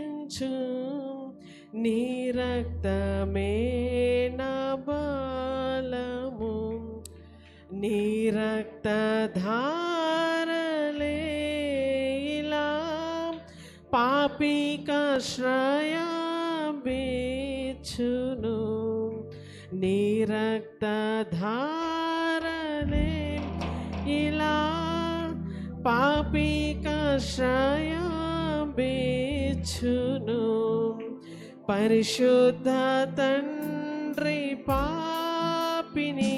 చించు నీ రక్తమే నా బలము నీ రక్తధారలే ఇలా పాపికాశ్రయాబిచ్చును నీ రక్తధారలే ఇలా పాపికాశ్రయాబిచ్చును పరిశుద్ధ తండ్రి పాపిని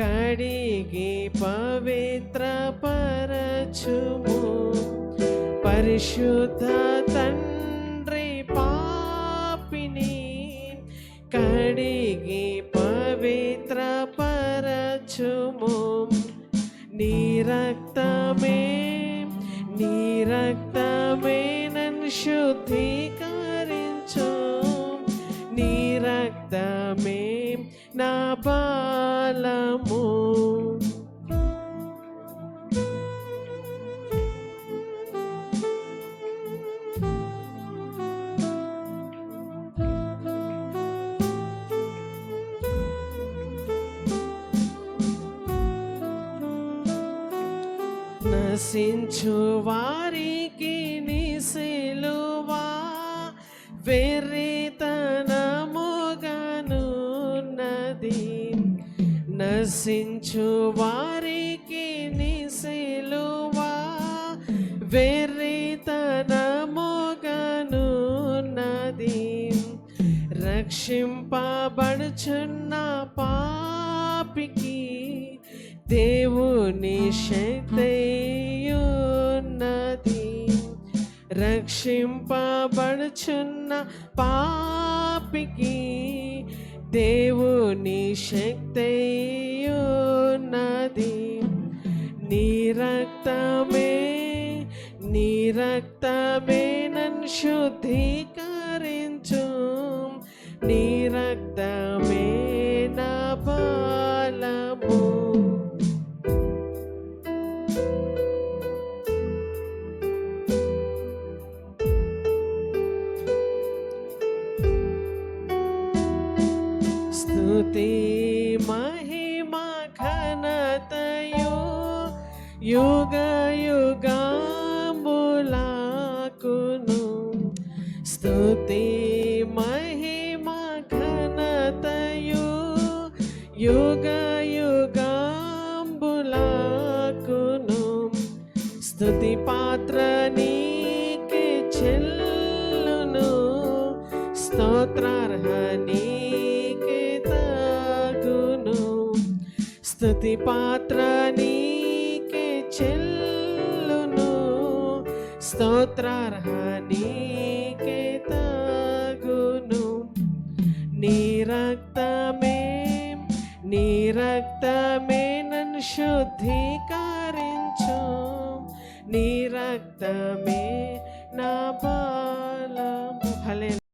కడిగి పవిత్ర పరచుము పరిశుద్ధ తండ్రి పాపిని కడిగి పవిత్ర పరచుము నీ రక్తమే నీ రక్తమే నన్ను శుద్ధీకరించు నీ రక్తమే నా బాలము. నశించు వారికి నీ సిలువా వెర్రితనముగనున్నది. నశించు వారికి నిసిలువా వెర్రితనముగనున్నది. రక్షింపబడుచున్న పాపికి దేవుని శక్తి రక్షింపబడుచున్న పాపికి దేవుని శక్తియున్నది. నీ రక్తమే నీ రక్తమే నన్ను శుద్ధీకరించు. నీ రక్తమే నా బలము. స్తుతి మహిమ ఘనతయు యుగ యుగాంబులాకును. స్తుతి మహిమ ఘనతయు యుగ యుగాంబులాకును. స్తుతి పాత్ర నీకే చెల్లును. స్తోత్ర స్థుతి పాత్ర నీకే చెల్లును. స్తోత్రార్హ నీకే తగును. నీ రక్తమే నీ రక్తమే నన్ను శుద్ధీకరించు. నీ రక్తమే నా బా